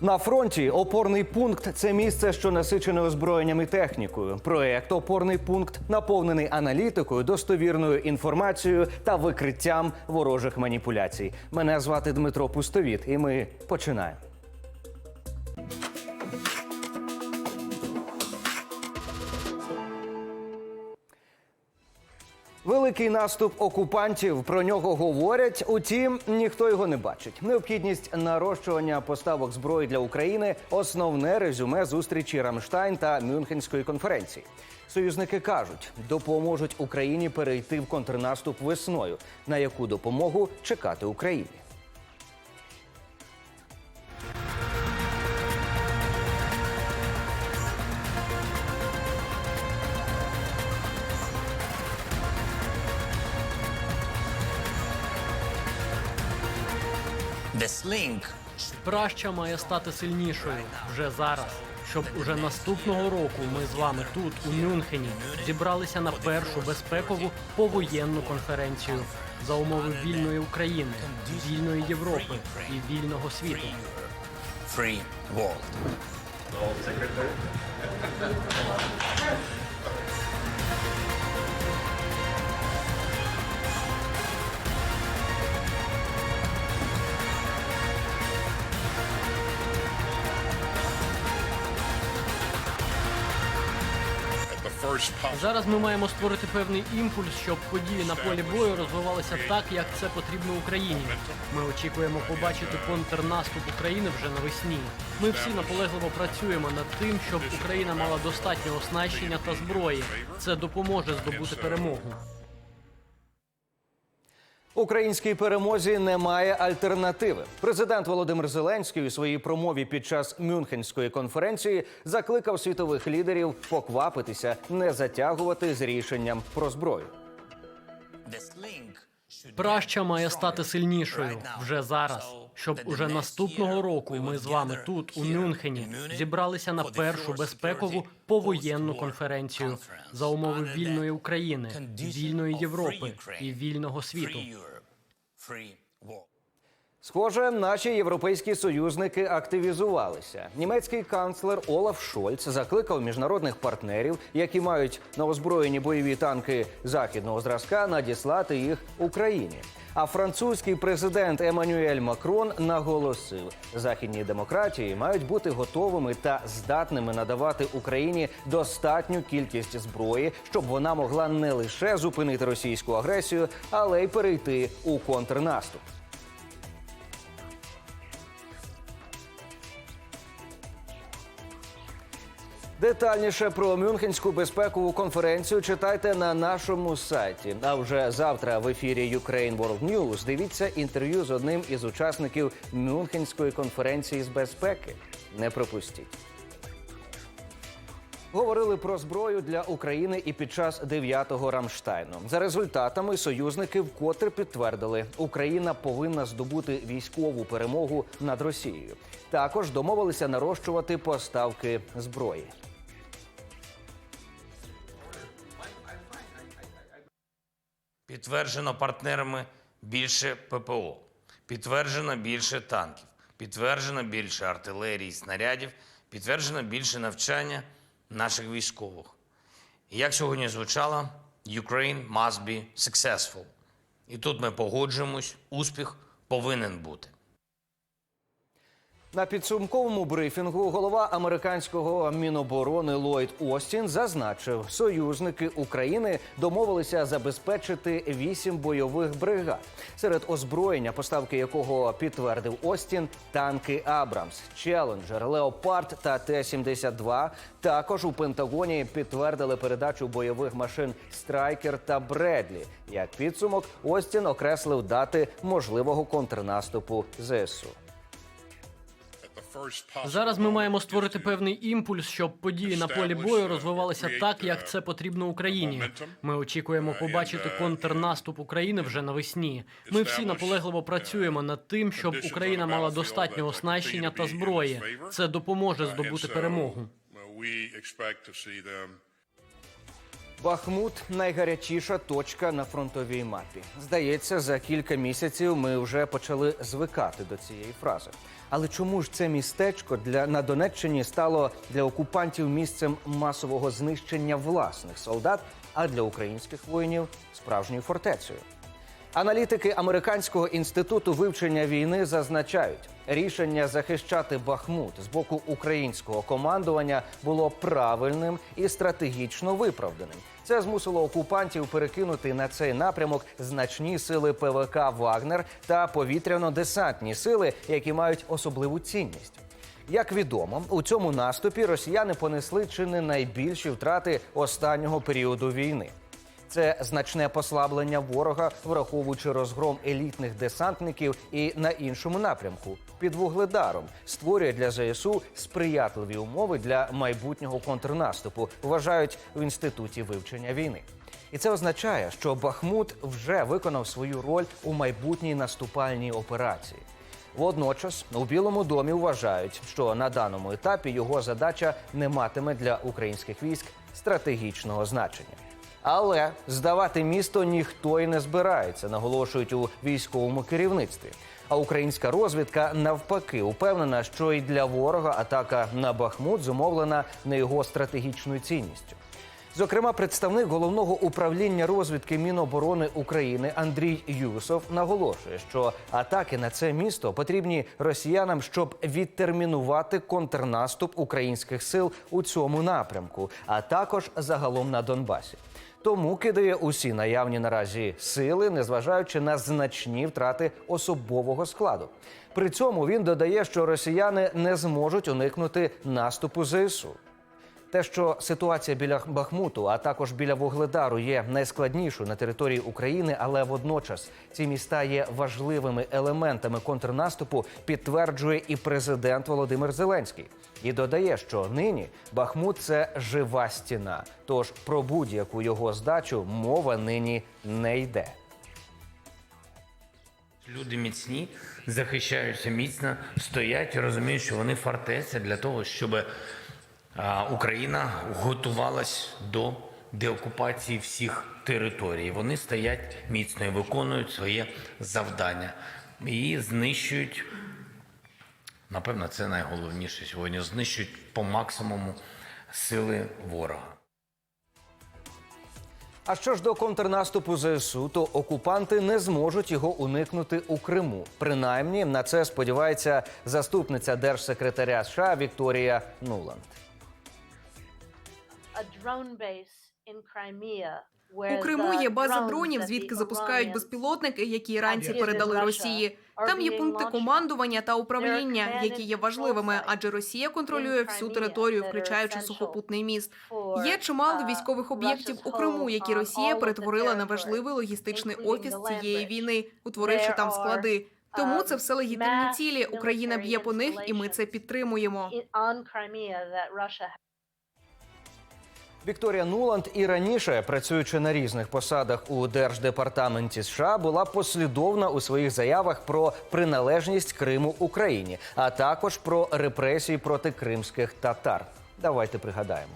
На фронті опорний пункт це місце, що насичене озброєнням і технікою. Проект опорний пункт наповнений аналітикою, достовірною інформацією та викриттям ворожих маніпуляцій. Мене звати Дмитро Пустовіт, і ми починаємо. Великий наступ окупантів про нього говорять. Утім, ніхто його не бачить. Необхідність нарощування поставок зброї для України основне резюме зустрічі Рамштайн та Мюнхенської конференції. Союзники кажуть, допоможуть Україні перейти в контрнаступ весною. На яку допомогу чекати Україні? Праща має стати сильнішою вже зараз. Щоб уже наступного року ми з вами тут, у Мюнхені, зібралися на першу безпекову повоєнну конференцію за умови вільної України, вільної Європи і вільного світу. free world. Зараз ми маємо створити певний імпульс, щоб події на полі бою розвивалися так, як це потрібно Україні. Ми очікуємо побачити контрнаступ України вже навесні. Ми всі наполегливо працюємо над тим, щоб Україна мала достатньо оснащення та зброї. Це допоможе здобути перемогу. Українській перемозі немає альтернативи. Президент Володимир Зеленський у своїй промові під час Мюнхенської конференції закликав світових лідерів поквапитися, не затягувати з рішенням про зброю. Праща має стати сильнішою вже зараз, щоб уже наступного року ми з вами тут, у Мюнхені, зібралися на першу безпекову повоєнну конференцію за умови вільної України, вільної Європи і вільного світу. Free Europe, free world. Схоже, наші європейські союзники активізувалися. Німецький канцлер Олаф Шольц закликав міжнародних партнерів, які мають новозброєні бойові танки західного зразка, надіслати їх Україні. А французький президент Еммануель Макрон наголосив, західні демократії мають бути готовими та здатними надавати Україні достатню кількість зброї, щоб вона могла не лише зупинити російську агресію, але й перейти у контрнаступ. Детальніше про Мюнхенську безпекову конференцію читайте на нашому сайті. А вже завтра в ефірі Ukraine World News дивіться інтерв'ю з одним із учасників Мюнхенської конференції з безпеки. Не пропустіть. Говорили про зброю для України і під час 9-го Рамштайну. За результатами союзники вкотре підтвердили, Україна повинна здобути військову перемогу над Росією. Також домовилися нарощувати поставки зброї. Підтверджено партнерами більше ППО, підтверджено більше танків, підтверджено більше артилерії, снарядів, підтверджено більше навчання наших військових. І як сьогодні звучало, Ukraine must be successful. І тут ми погоджуємось, успіх повинен бути. На підсумковому брифінгу голова американського міноборони Ллойд Остін зазначив, союзники України домовилися забезпечити вісім бойових бригад, серед озброєння, поставки якого підтвердив Остін, танки Абрамс, Челенджер, Леопард та Т-72. Також у Пентагоні підтвердили передачу бойових машин Страйкер та Бредлі. Як підсумок, Остін окреслив дати можливого контрнаступу ЗСУ. Зараз ми маємо створити певний імпульс, щоб події на полі бою розвивалися так, як це потрібно Україні. Ми очікуємо побачити контрнаступ України вже навесні. Ми всі наполегливо працюємо над тим, щоб Україна мала достатньо оснащення та зброї. Це допоможе здобути перемогу. uh, Бахмут найгарячіша точка на фронтовій мапі. Здається, за кілька місяців ми вже почали звикати до цієї фрази. Але чому ж це містечко для на Донеччині стало для окупантів місцем масового знищення власних солдат, а для українських воїнів справжньою фортецею? Аналітики Американського інституту вивчення війни зазначають, рішення захищати Бахмут з боку українського командування було правильним і стратегічно виправданим. Це змусило окупантів перекинути на цей напрямок значні сили ПВК Вагнер та повітряно-десантні сили, які мають особливу цінність. Як відомо, у цьому наступі росіяни понесли чи не найбільші втрати останнього періоду війни. Це значне послаблення ворога, враховуючи розгром елітних десантників і на іншому напрямку під вугледаром, створює для ЗСУ сприятливі умови для майбутнього контрнаступу, вважають в інституті вивчення війни. І це означає, що Бахмут вже виконав свою роль у майбутній наступальній операції. Водночас у Білому домі вважають, що на даному етапі його задача не матиме для українських військ стратегічного значення. Але здавати місто ніхто й не збирається, наголошують у військовому керівництві. А українська розвідка навпаки упевнена, що і для ворога атака на Бахмут зумовлена не його стратегічною цінністю. Зокрема, представник головного управління розвідки Міноборони України Андрій Юсов наголошує, що атаки на це місто потрібні росіянам, щоб відтермінувати контрнаступ українських сил у цьому напрямку, а також загалом на Донбасі. Тому кидає усі наявні наразі сили, незважаючи на значні втрати особового складу. При цьому він додає, що росіяни не зможуть уникнути наступу ЗСУ. Те, що ситуація біля Бахмуту, а також біля Вугледару є найскладнішою на території України, але водночас ці міста є важливими елементами контрнаступу, підтверджує і президент Володимир Зеленський. І додає, що нині Бахмут це жива стіна. Тож про будь-яку його здачу мова нині не йде. Люди міцні, захищаються міцно, стоять і розуміють, що вони фортеця для того, щоб Україна готувалась до деокупації всіх територій. Вони стоять міцно і виконують своє завдання і знищують. Напевно, це найголовніше сьогодні. Знищують по максимуму сили ворога. А що ж до контрнаступу ЗСУ, то окупанти не зможуть його уникнути у Криму. Принаймні на це сподівається заступниця держсекретаря США Вікторія Нуланд. У Криму є база дронів, звідки запускають безпілотники, які іранці передали Росії. Там є пункти командування та управління, які є важливими, адже Росія контролює всю територію, включаючи сухопутний міст. Є чимало військових об'єктів у Криму, які Росія перетворила на важливий логістичний офіс цієї війни, утворивши там склади. Тому це все легітимні цілі. Україна б'є по них, і ми це підтримуємо. Вікторія Нуланд і раніше, працюючи на різних посадах у держдепартаменті США, була послідовна у своїх заявах про приналежність Криму Україні, а також про репресії проти кримських татар. Давайте пригадаємо.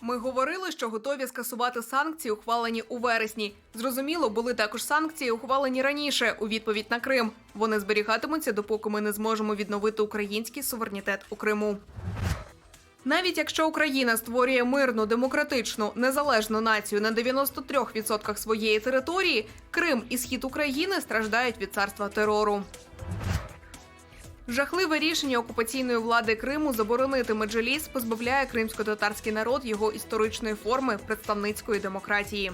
Ми говорили, що готові скасувати санкції, ухвалені у вересні. Зрозуміло, були також санкції, ухвалені раніше у відповідь на Крим. Вони зберігатимуться, допоки ми не зможемо відновити український суверенітет у Криму. Навіть якщо Україна створює мирну, демократичну, незалежну націю на 93% своєї території, Крим і схід України страждають від царства терору. Жахливе рішення окупаційної влади Криму заборонити меджеліс позбавляє кримсько-татарський народ його історичної форми представницької демократії.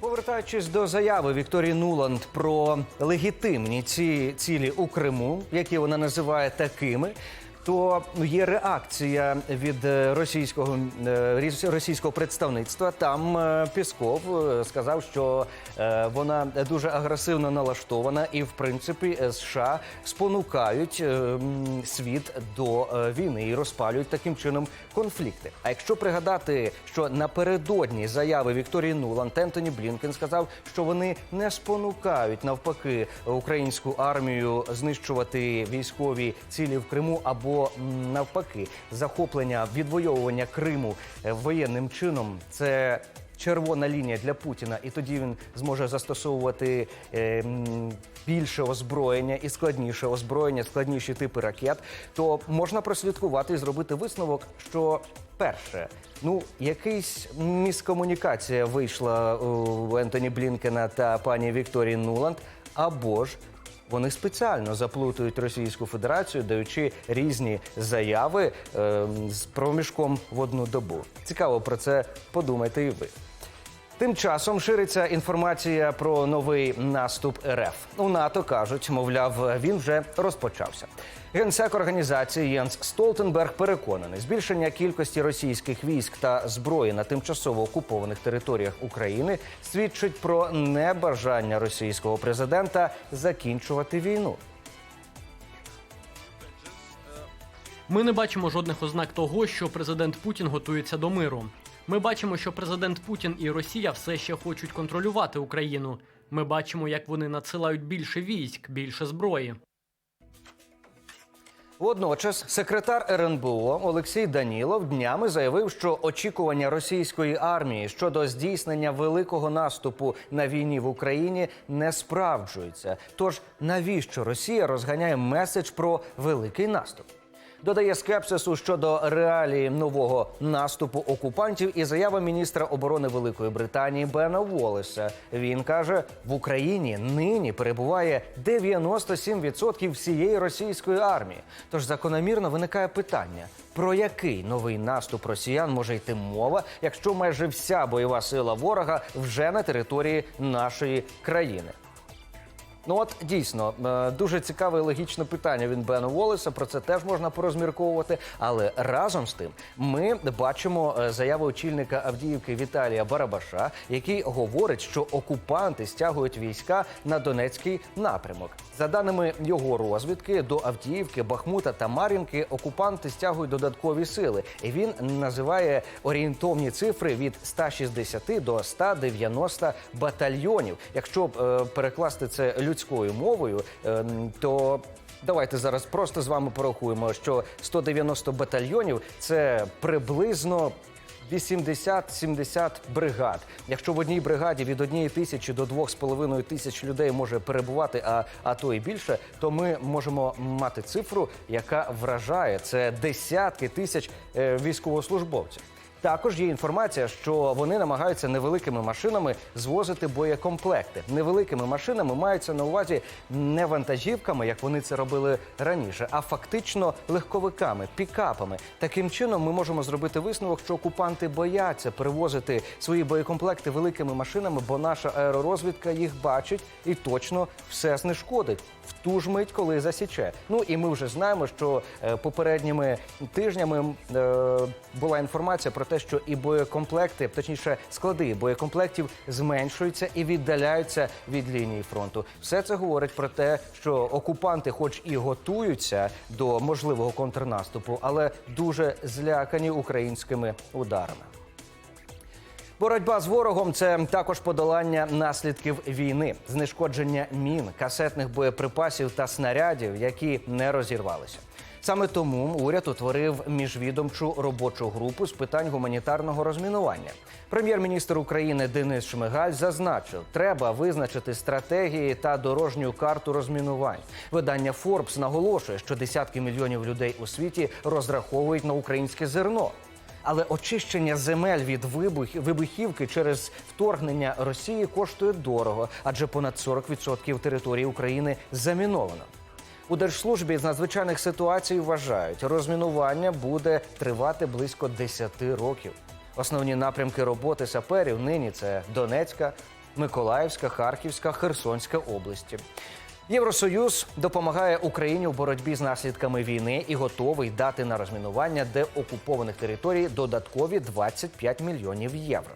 Повертаючись до заяви Вікторії Нуланд про легітимні ці цілі у Криму, які вона називає такими. То є реакція від е, російського е, російського представництва. Там е, Пісков сказав, що вона дуже агресивно налаштована, і в принципі США спонукають світ до війни і розпалюють таким чином конфлікти. А якщо пригадати, що напередодні заяви Вікторії Нуланд Ентоні Блінкен сказав, що вони не спонукають навпаки українську армію знищувати військові цілі в Криму або навпаки захоплення відвоювання Криму е, воєнним чином, це червона лінія для Путіна, і тоді він зможе застосовувати е, більше озброєння і складніше озброєння, складніші типи ракет, то можна прослідкувати і зробити висновок, що перше, ну якийсь міскомунікація вийшла у Ентоні Блінкена та пані Вікторії Нуланд, або ж вони спеціально заплутують Російську Федерацію, даючи різні заяви е, з проміжком в одну добу. Цікаво про це подумайте і ви. Тим часом шириться інформація про новий наступ РФ. У НАТО кажуть, мовляв, він вже розпочався. Генсек організації Єнс Столтенберг переконаний, збільшення кількості російських військ та зброї на тимчасово окупованих територіях України свідчить про небажання російського президента закінчувати війну. Ми не бачимо жодних ознак того, що президент Путін готується до миру. Ми бачимо, що президент Путін і Росія все ще хочуть контролювати Україну. Ми бачимо, як вони надсилають більше військ, більше зброї. Водночас секретар РНБО Олексій Данілов днями заявив, що очікування російської армії щодо здійснення великого наступу на війні в Україні не справджуються. Тож навіщо Росія розганяє меседж про великий наступ? Додає скепсису щодо реалії нового наступу окупантів і заява міністра оборони Великої Британії Бена Волеса. Він каже, в Україні нині перебуває 97% всієї російської армії. Тож закономірно виникає питання: про який новий наступ росіян може йти мова, якщо майже вся бойова сила ворога вже на території нашої країни? Ну от дійсно е, дуже цікаве і логічне питання від Бена Волеса. Про це теж можна порозмірковувати. Але разом з тим ми бачимо е, заяву очільника Авдіївки Віталія Барабаша, який говорить, що окупанти стягують війська на Донецький напрямок. За даними його розвідки, до Авдіївки, Бахмута та Мар'їнки окупанти стягують додаткові сили. І він називає орієнтовні цифри від 160 до 190 батальйонів. Якщо е, перекласти це людською мовою, е, то давайте зараз просто з вами порахуємо, що 190 батальйонів це приблизно. 80-70 бригад. Якщо в одній бригаді від однієї тисячі до двох з половиною тисяч людей може перебувати, а, а то і більше, то ми можемо мати цифру, яка вражає це десятки тисяч е, військовослужбовців. Також є інформація, що вони намагаються невеликими машинами звозити боєкомплекти. Невеликими машинами маються на увазі не вантажівками, як вони це робили раніше, а фактично легковиками, пікапами. Таким чином, ми можемо зробити висновок, що окупанти бояться перевозити свої боєкомплекти великими машинами, бо наша аеророзвідка їх бачить і точно все знешкодить в ту ж мить, коли засіче. Ну і ми вже знаємо, що е, попередніми тижнями е, була інформація про те, що і боєкомплекти, точніше, склади боєкомплектів зменшуються і віддаляються від лінії фронту. Все це говорить про те, що окупанти, хоч і готуються до можливого контрнаступу, але дуже злякані українськими ударами. Боротьба з ворогом це також подолання наслідків війни, знешкодження мін, касетних боєприпасів та снарядів, які не розірвалися. Саме тому уряд утворив міжвідомчу робочу групу з питань гуманітарного розмінування. Прем'єр-міністр України Денис Шмигаль зазначив, треба визначити стратегії та дорожню карту розмінувань. Видання Forbes наголошує, що десятки мільйонів людей у світі розраховують на українське зерно. Але очищення земель від вибух, вибухівки через вторгнення Росії коштує дорого, адже понад 40% території України заміновано. У держслужбі з надзвичайних ситуацій вважають, розмінування буде тривати близько 10 років. Основні напрямки роботи саперів нині це Донецька, Миколаївська, Харківська, Херсонська області. Євросоюз допомагає Україні у боротьбі з наслідками війни і готовий дати на розмінування деокупованих територій додаткові 25 мільйонів євро.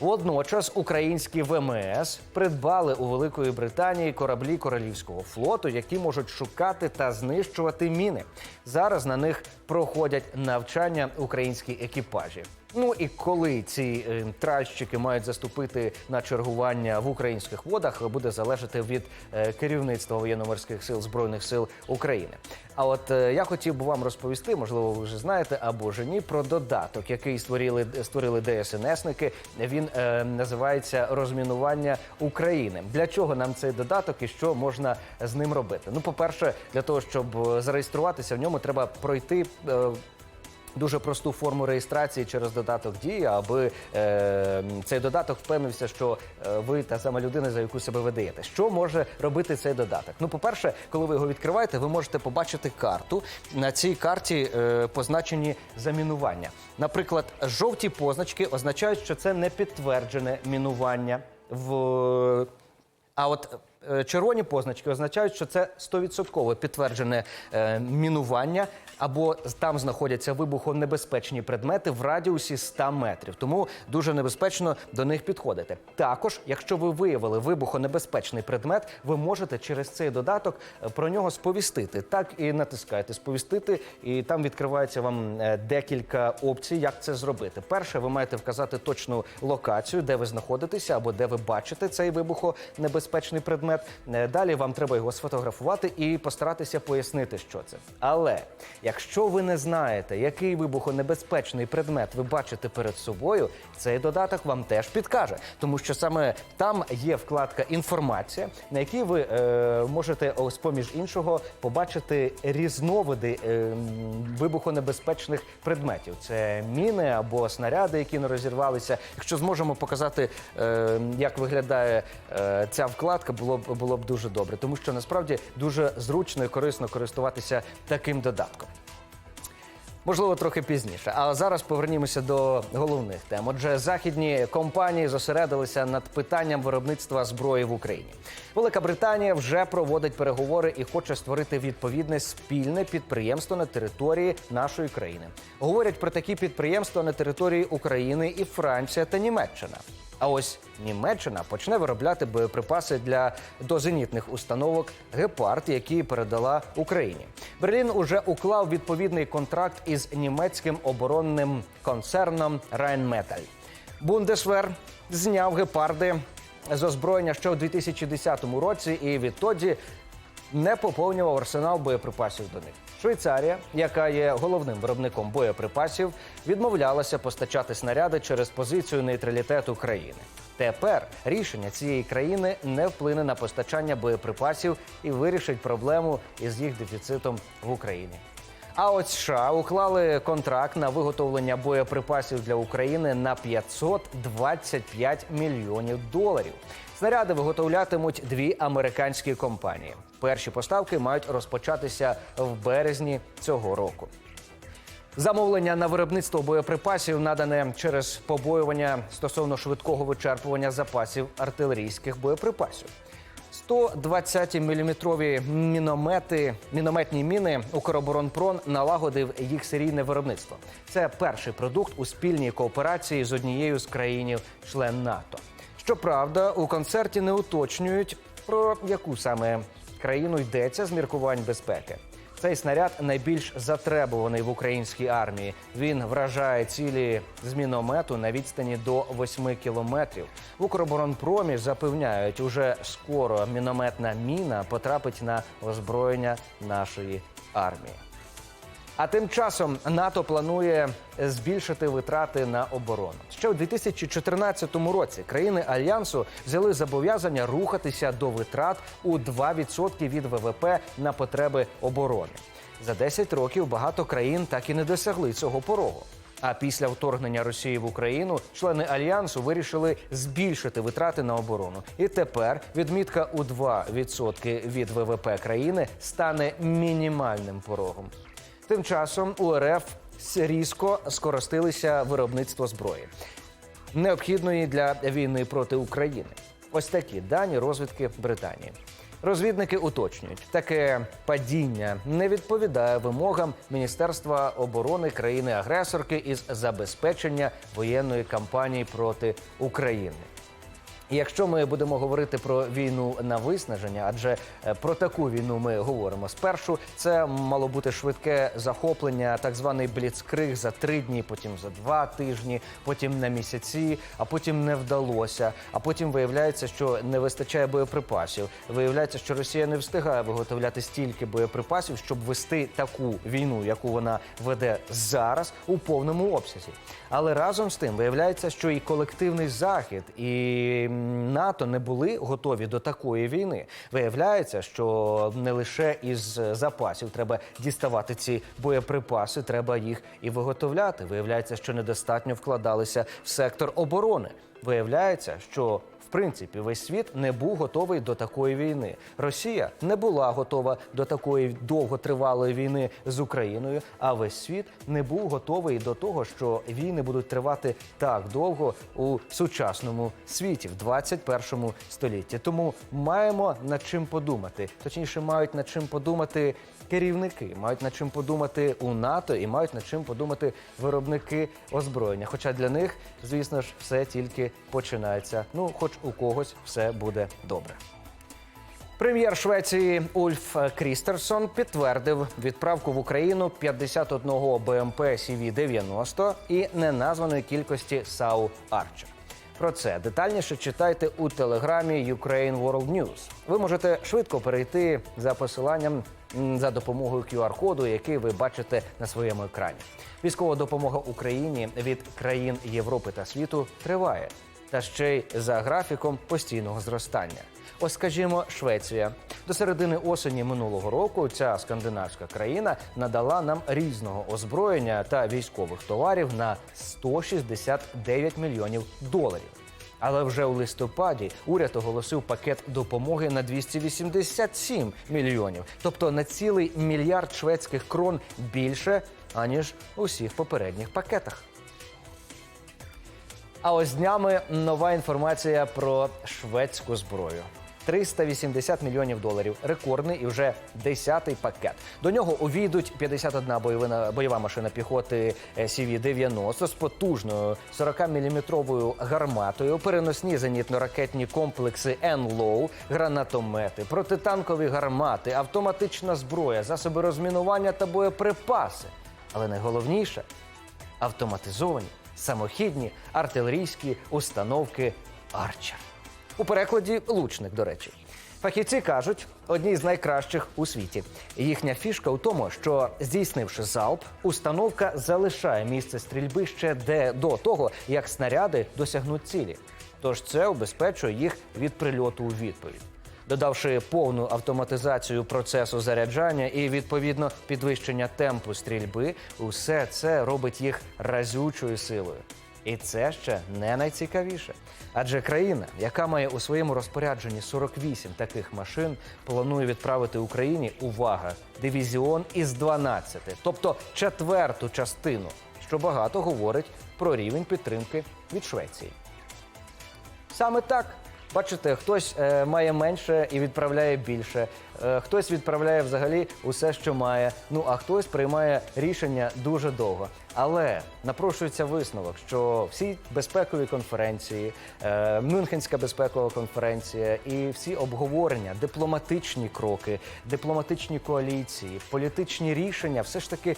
Водночас українські ВМС придбали у Великої Британії кораблі королівського флоту, які можуть шукати та знищувати міни. Зараз на них проходять навчання українські екіпажі. Ну і коли ці е, тральщики мають заступити на чергування в українських водах, буде залежати від е, керівництва воєнно-морських сил збройних сил України. А от е, я хотів би вам розповісти, можливо, ви вже знаєте або ж ні, про додаток, який створили створили ДСНСники. Він е, називається розмінування України. Для чого нам цей додаток і що можна з ним робити? Ну, по-перше, для того, щоб зареєструватися в ньому, треба пройти. е, дуже просту форму реєстрації через додаток Дія, аби е, цей додаток впевнився, що е, ви та сама людина, за яку себе видаєте. Що може робити цей додаток? Ну, по-перше, коли ви його відкриваєте, ви можете побачити карту. На цій карті е, позначені замінування. Наприклад, жовті позначки означають, що це не підтверджене мінування в. А от е, червоні позначки означають, що це 100% підтверджене е, мінування, або там знаходяться вибухонебезпечні предмети в радіусі 100 метрів. Тому дуже небезпечно до них підходити. Також, якщо ви виявили вибухонебезпечний предмет, ви можете через цей додаток е, про нього сповістити. Так і натискаєте сповістити, і там відкривається вам е, декілька опцій, як це зробити. Перше, ви маєте вказати точну локацію, де ви знаходитеся, або де ви бачите цей вибухонебезпечний предмет. Е, Далі вам треба його сфотографувати і постаратися пояснити, що це. Але якщо ви не знаєте, який вибухонебезпечний предмет ви бачите перед собою, цей додаток вам теж підкаже, тому що саме там є вкладка інформація, на якій ви е, можете ось поміж іншого побачити різновиди е, вибухонебезпечних предметів. Це міни або снаряди, які не розірвалися. Якщо зможемо показати, е, як виглядає е, ця вкладка, було б було б дуже добре, тому що насправді дуже зручно і корисно користуватися таким додатком. Можливо, трохи пізніше. А зараз повернімося до головних тем. Отже, західні компанії зосередилися над питанням виробництва зброї в Україні. Велика Британія вже проводить переговори і хоче створити відповідне спільне підприємство на території нашої країни. Говорять про такі підприємства на території України і Франція та Німеччина. А ось Німеччина почне виробляти боєприпаси для дозенітних установок Гепард, які передала Україні. Берлін уже уклав відповідний контракт із німецьким оборонним концерном Райнметаль. Бундесвер зняв гепарди з озброєння ще у 2010 році, і відтоді не поповнював арсенал боєприпасів до них. Швейцарія, яка є головним виробником боєприпасів, відмовлялася постачати снаряди через позицію нейтралітету країни. Тепер рішення цієї країни не вплине на постачання боєприпасів і вирішить проблему із їх дефіцитом в Україні. А от США уклали контракт на виготовлення боєприпасів для України на 525 мільйонів доларів. Снаряди виготовлятимуть дві американські компанії. Перші поставки мають розпочатися в березні цього року. Замовлення на виробництво боєприпасів надане через побоювання стосовно швидкого вичерпування запасів артилерійських боєприпасів. 120 міліметрові міномети, мінометні міни Укроборонпром налагодив їх серійне виробництво. Це перший продукт у спільній кооперації з однією з країн-член НАТО. Щоправда, у концерті не уточнюють про яку саме країну йдеться з міркувань безпеки. Цей снаряд найбільш затребуваний в українській армії. Він вражає цілі з міномету на відстані до 8 кілометрів. В Укроборонпромі запевняють, уже скоро мінометна міна потрапить на озброєння нашої армії. А тим часом НАТО планує збільшити витрати на оборону. Ще у 2014 році країни альянсу взяли зобов'язання рухатися до витрат у 2% від ВВП на потреби оборони. За 10 років багато країн так і не досягли цього порогу. А після вторгнення Росії в Україну члени альянсу вирішили збільшити витрати на оборону. І тепер відмітка у 2% від ВВП країни стане мінімальним порогом. Тим часом у РФ різко скоростилися виробництво зброї, необхідної для війни проти України. Ось такі дані розвідки Британії. Розвідники уточнюють, таке падіння не відповідає вимогам Міністерства оборони країни-агресорки із забезпечення воєнної кампанії проти України. Якщо ми будемо говорити про війну на виснаження, адже е, про таку війну ми говоримо спершу, це мало бути швидке захоплення, так званий бліцкриг за три дні, потім за два тижні, потім на місяці, а потім не вдалося. А потім виявляється, що не вистачає боєприпасів. Виявляється, що Росія не встигає виготовляти стільки боєприпасів, щоб вести таку війну, яку вона веде зараз у повному обсязі. Але разом з тим виявляється, що і колективний захід, і НАТО не були готові до такої війни. Виявляється, що не лише із запасів треба діставати ці боєприпаси, треба їх і виготовляти. Виявляється, що недостатньо вкладалися в сектор оборони. Виявляється, що принципі весь світ не був готовий до такої війни. Росія не була готова до такої довготривалої війни з Україною. А весь світ не був готовий до того, що війни будуть тривати так довго у сучасному світі, в 21 столітті. Тому маємо над чим подумати. Точніше, мають над чим подумати керівники, мають над чим подумати у НАТО і мають над чим подумати виробники озброєння. Хоча для них, звісно ж, все тільки починається. Ну, хоч у когось все буде добре. Прем'єр Швеції Ульф Крістерсон підтвердив відправку в Україну 51 БМП CV-90 і неназваної кількості САУ Арчер. Про це детальніше читайте у телеграмі Ukraine World News. Ви можете швидко перейти за посиланням за допомогою QR-коду, який ви бачите на своєму екрані. Військова допомога Україні від країн Європи та світу триває, та ще й за графіком постійного зростання. Ось, скажімо, Швеція до середини осені минулого року ця скандинавська країна надала нам різного озброєння та військових товарів на 169 мільйонів доларів. Але вже у листопаді уряд оголосив пакет допомоги на 287 мільйонів, тобто на цілий мільярд шведських крон більше аніж у всіх попередніх пакетах. А ось днями нова інформація про шведську зброю. 380 мільйонів доларів. Рекордний і вже десятий пакет. До нього увійдуть 51 бойовина, бойова машина піхоти CV-90 з потужною 40-мм гарматою, переносні зенітно-ракетні комплекси «Енлоу», гранатомети, протитанкові гармати, автоматична зброя, засоби розмінування та боєприпаси. Але найголовніше автоматизовані самохідні артилерійські установки Арчер. У перекладі лучник, до речі. Фахівці кажуть, одні з найкращих у світі. Їхня фішка у тому, що здійснивши залп, установка залишає місце стрільби ще де до того, як снаряди досягнуть цілі. Тож це убезпечує їх від прильоту у відповідь. Додавши повну автоматизацію процесу заряджання і відповідно підвищення темпу стрільби, усе це робить їх разючою силою. І це ще не найцікавіше. Адже країна, яка має у своєму розпорядженні 48 таких машин, планує відправити Україні увага дивізіон із 12, тобто четверту частину, що багато говорить про рівень підтримки від Швеції. Саме так. Бачите, хтось е, має менше і відправляє більше, е, хтось відправляє взагалі усе, що має. Ну а хтось приймає рішення дуже довго. Але напрошується висновок, що всі безпекові конференції, е, Мюнхенська безпекова конференція і всі обговорення, дипломатичні кроки, дипломатичні коаліції, політичні рішення все ж таки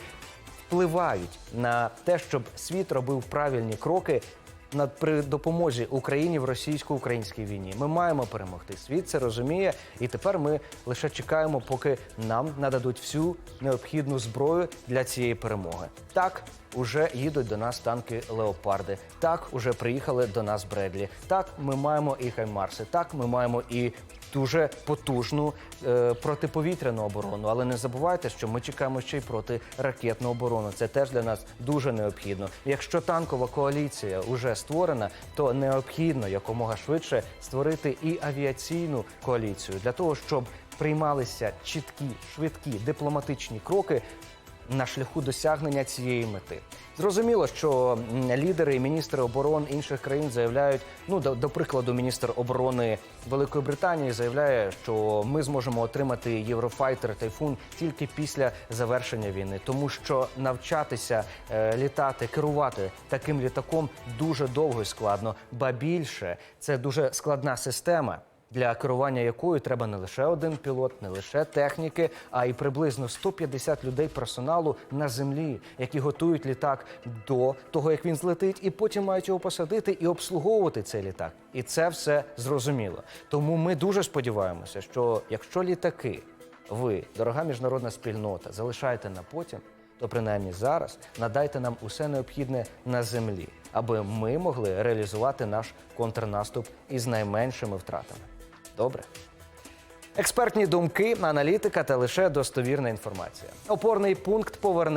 впливають на те, щоб світ робив правильні кроки на при допомозі Україні в російсько-українській війні. Ми маємо перемогти. Світ це розуміє, і тепер ми лише чекаємо, поки нам нададуть всю необхідну зброю для цієї перемоги. Так. Уже їдуть до нас танки леопарди. Так, уже приїхали до нас Бредлі. Так, ми маємо і хаймарси. Так, ми маємо і дуже потужну е, протиповітряну оборону. Але не забувайте, що ми чекаємо ще й протиракетну оборону. Це теж для нас дуже необхідно. Якщо танкова коаліція вже створена, то необхідно якомога швидше створити і авіаційну коаліцію для того, щоб приймалися чіткі, швидкі дипломатичні кроки на шляху досягнення цієї мети. Зрозуміло, що лідери і міністри оборон інших країн заявляють. Ну до, до прикладу, міністр оборони Великої Британії заявляє, що ми зможемо отримати Єврофайтер Тайфун тільки після завершення війни, тому що навчатися е, літати, керувати таким літаком дуже довго і складно. Ба більше це дуже складна система. Для керування якою треба не лише один пілот, не лише техніки, а й приблизно 150 людей персоналу на землі, які готують літак до того, як він злетить, і потім мають його посадити і обслуговувати цей літак. І це все зрозуміло. Тому ми дуже сподіваємося, що якщо літаки ви, дорога міжнародна спільнота, залишаєте на потім, то принаймні зараз надайте нам усе необхідне на землі, аби ми могли реалізувати наш контрнаступ із найменшими втратами. Добре. Експертні думки, аналітика та лише достовірна інформація. Опорний пункт поверне